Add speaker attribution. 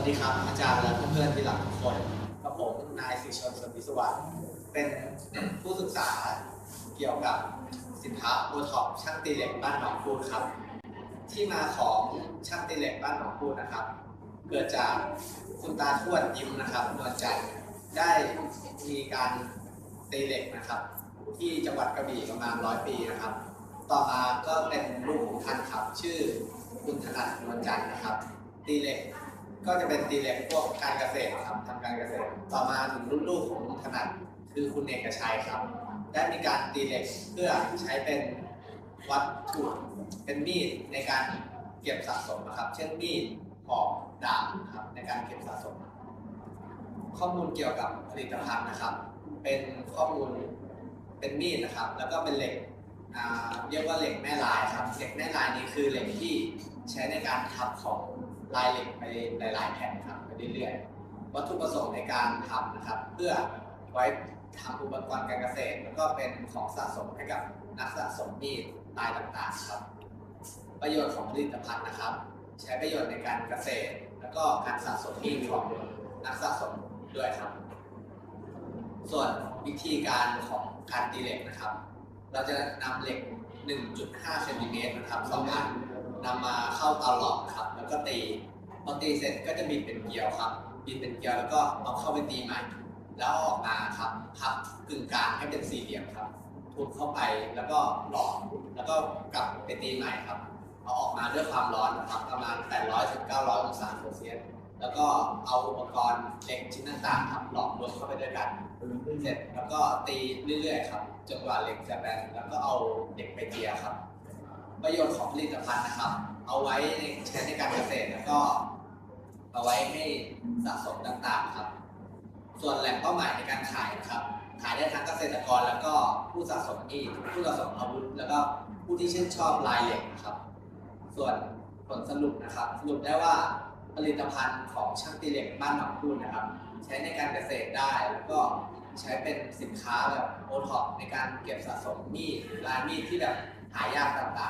Speaker 1: วัสดีครับ อาจารย์และเพื่อนๆที่รักทุกคนกับผมนายสิชนสนติสวัสดิ์เป็นผู้ศึกษาเกี่ยวกับสินค้าโอท็อปช่างตีเหล็กบ้านหนองพูดครับ ที่มาของช่างตีเหล็กบ้านหนองพูนะครับ เกิดจากคุณตาทวดยิ้มนะครับนวลจันทร์ได้มีการตีเหล็กนะครับ ที่จังหวัดกระบี่ประมาณร้อยปีนะครับ ต่อมาก็เป็นลูกของท่านครับ ชื่อคุณถนัดนวลจันทร์นะครับ ตีเหล็ก ก็จะเป็นตีเหล็กพวกการเกษตรครับทำการเกษตร ต่อมาถึงรุ่นลูกของลุงถนัดคือคุณเอกชัยครับ ได้มีการตีเหล็กเพื่อใช้เป็นวัตถุเป็นมีดในการเก็บสะสมนะครับ เช่นมีดหอกดาบนะครับในการเก็บสะสม ข้อมูลเกี่ยวกับผลิตภัณฑ์นะครับ เป็นข้อมูลเป็นมีดนะครับ แล้วก็เป็นเหล็ก เรียกว่าเหล็กแม่ลายครับเหล็กแม่ลายนี้คือเหล็กที่ใช้ในการทับของลายเหล็กไปหลาย ๆ แผ่นครับไปเรื่อยๆวัตถุประสงค์ในการทำนะครับ เพื่อไว้ทำอุปกรณ์การเกษตร แล้วก็เป็นของสะสมให้กับนักสะสมมีดลายต่างๆครับ ประโยชน์ของผลิตภัณฑ์นะครับ ใช้ประโยชน์ในการเกษตร แล้วก็การสะสมมีดของนักสะสมด้วยครับ ส่วนวิธีการของการตีเหล็กนะครับ เราจะนำเหล็ก 1.5เซนติเมตรนะครับสองอันนำมาเข้าเตาหลอมครับ แล้วก็ตีพอตีเสร็จก็จะบิดเป็นเกลียวครับบิดเป็นเกลียวแล้วก็เอาเข้าไปตีใหม่ แล้วออกมาครับพับกึ่งกลางให้เป็นสี่เหลี่ยมครับทุบเข้าไปแล้วก็หลอมแล้วก็กลับไปตีใหม่ครับเอาออกมาด้วยความร้อนนะครับประมาณ 800-900 องศาเซลเซียส แล้วก็เอาอุปกรณ์เหล็กชิ้นต่างๆครับหลอมรวมเข้าไปด้วยกันเสร็จแล้วก็ตีเรื่อยๆครับจนกว่าเหล็กจะแบนแล้วก็เอาเหล็กไปเจียครับ ประโยชน์ของผลิตภัณฑ์นะครับ เอาไว้ในใช้ในการเกษตรแล้วก็ เอาไว้ให้สะสมต่างๆครับ ส่วนแหล่งเป้าหมายในการขายนะครับ ขายได้ทั้งเกษตรกรแล้วก็ผู้สะสมมีดผู้สะสมอาวุธแล้วก็ผู้ที่ชื่นชอบลายเหล็กครับ ส่วนผลสรุปนะครับ สรุปได้ว่า ลิตภัณฑ์ของช่างตีเหล็กบ้านหนองพูนนะครับ ใช้ในการเกษตรได้แล้วก็ใช้เป็นสินค้าแบบโอท็อปในการเก็บสะสมมีดหรือลายมีดที่แบบหายากต่างๆ